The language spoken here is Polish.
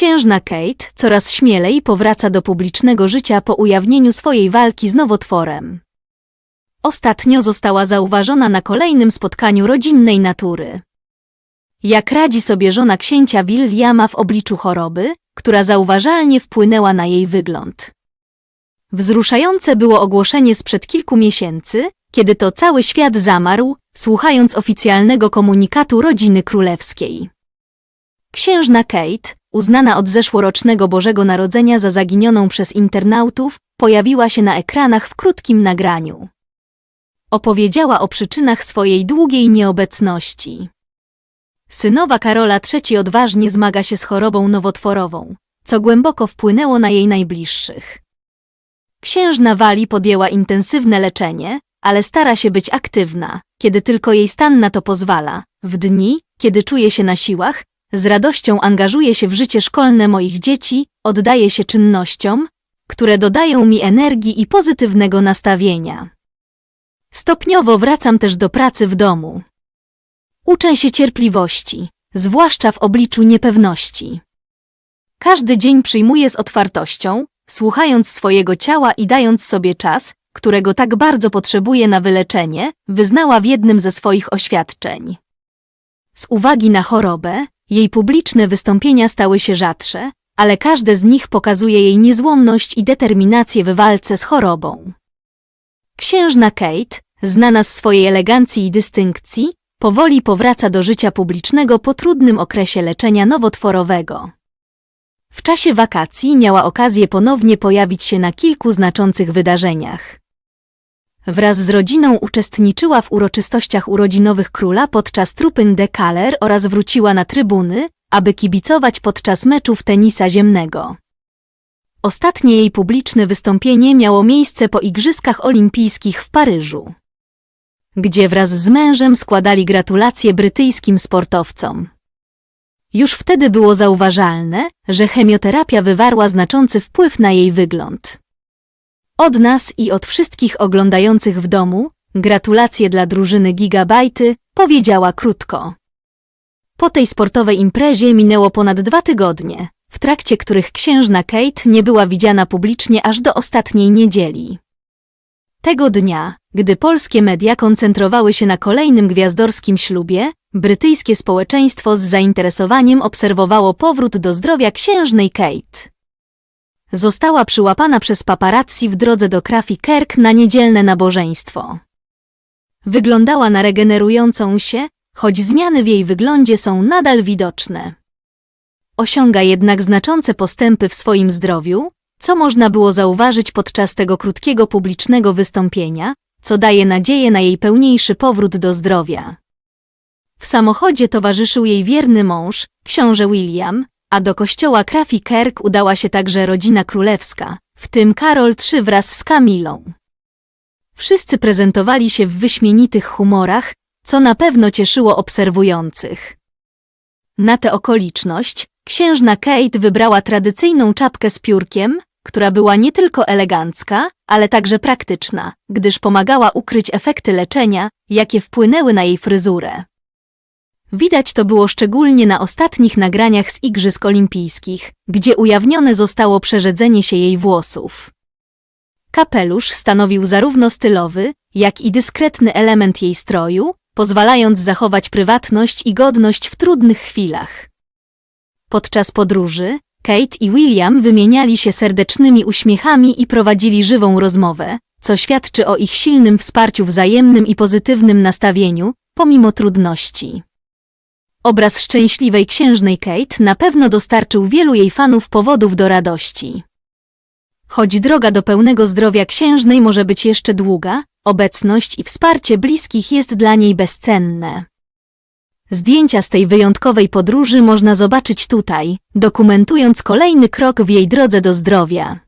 Księżna Kate coraz śmielej powraca do publicznego życia po ujawnieniu swojej walki z nowotworem. Ostatnio została zauważona na kolejnym spotkaniu rodzinnej natury. Jak radzi sobie żona księcia Williama w obliczu choroby, która zauważalnie wpłynęła na jej wygląd. Wzruszające było ogłoszenie sprzed kilku miesięcy, kiedy to cały świat zamarł, słuchając oficjalnego komunikatu rodziny królewskiej. Księżna Kate, uznana od zeszłorocznego Bożego Narodzenia za zaginioną przez internautów, pojawiła się na ekranach w krótkim nagraniu. Opowiedziała o przyczynach swojej długiej nieobecności. Synowa Karola III odważnie zmaga się z chorobą nowotworową, co głęboko wpłynęło na jej najbliższych. Księżna Wali podjęła intensywne leczenie, ale stara się być aktywna, kiedy tylko jej stan na to pozwala. W dni, kiedy czuje się na siłach, z radością angażuje się w życie szkolne moich dzieci, oddaje się czynnościom, które dodają mi energii i pozytywnego nastawienia. Stopniowo wracam też do pracy w domu. Uczę się cierpliwości, zwłaszcza w obliczu niepewności. Każdy dzień przyjmuję z otwartością, słuchając swojego ciała i dając sobie czas, którego tak bardzo potrzebuję na wyleczenie, wyznała w jednym ze swoich oświadczeń. Z uwagi na chorobę, jej publiczne wystąpienia stały się rzadsze, ale każde z nich pokazuje jej niezłomność i determinację w walce z chorobą. Księżna Kate, znana z swojej elegancji i dystynkcji, powoli powraca do życia publicznego po trudnym okresie leczenia nowotworowego. W czasie wakacji miała okazję ponownie pojawić się na kilku znaczących wydarzeniach. Wraz z rodziną uczestniczyła w uroczystościach urodzinowych króla podczas trupyn de Caler oraz wróciła na trybuny, aby kibicować podczas meczów tenisa ziemnego. Ostatnie jej publiczne wystąpienie miało miejsce po Igrzyskach Olimpijskich w Paryżu, gdzie wraz z mężem składali gratulacje brytyjskim sportowcom. Już wtedy było zauważalne, że chemioterapia wywarła znaczący wpływ na jej wygląd. Od nas i od wszystkich oglądających w domu, gratulacje dla drużyny Gigabajty, powiedziała krótko. Po tej sportowej imprezie minęło ponad dwa tygodnie, w trakcie których księżna Kate nie była widziana publicznie aż do ostatniej niedzieli. Tego dnia, gdy polskie media koncentrowały się na kolejnym gwiazdorskim ślubie, brytyjskie społeczeństwo z zainteresowaniem obserwowało powrót do zdrowia księżnej Kate. Została przyłapana przez paparazzi w drodze do Krafi Kerk na niedzielne nabożeństwo. Wyglądała na regenerującą się, choć zmiany w jej wyglądzie są nadal widoczne. Osiąga jednak znaczące postępy w swoim zdrowiu, co można było zauważyć podczas tego krótkiego publicznego wystąpienia, co daje nadzieję na jej pełniejszy powrót do zdrowia. W samochodzie towarzyszył jej wierny mąż, książę William, a do kościoła Krafi Kerk udała się także rodzina królewska, w tym Karol III wraz z Kamilą. Wszyscy prezentowali się w wyśmienitych humorach, co na pewno cieszyło obserwujących. Na tę okoliczność księżna Kate wybrała tradycyjną czapkę z piórkiem, która była nie tylko elegancka, ale także praktyczna, gdyż pomagała ukryć efekty leczenia, jakie wpłynęły na jej fryzurę. Widać to było szczególnie na ostatnich nagraniach z Igrzysk Olimpijskich, gdzie ujawnione zostało przerzedzenie się jej włosów. Kapelusz stanowił zarówno stylowy, jak i dyskretny element jej stroju, pozwalając zachować prywatność i godność w trudnych chwilach. Podczas podróży Kate i William wymieniali się serdecznymi uśmiechami i prowadzili żywą rozmowę, co świadczy o ich silnym wsparciu wzajemnym i pozytywnym nastawieniu, pomimo trudności. Obraz szczęśliwej księżnej Kate na pewno dostarczył wielu jej fanów powodów do radości. Choć droga do pełnego zdrowia księżnej może być jeszcze długa, obecność i wsparcie bliskich jest dla niej bezcenne. Zdjęcia z tej wyjątkowej podróży można zobaczyć tutaj, dokumentując kolejny krok w jej drodze do zdrowia.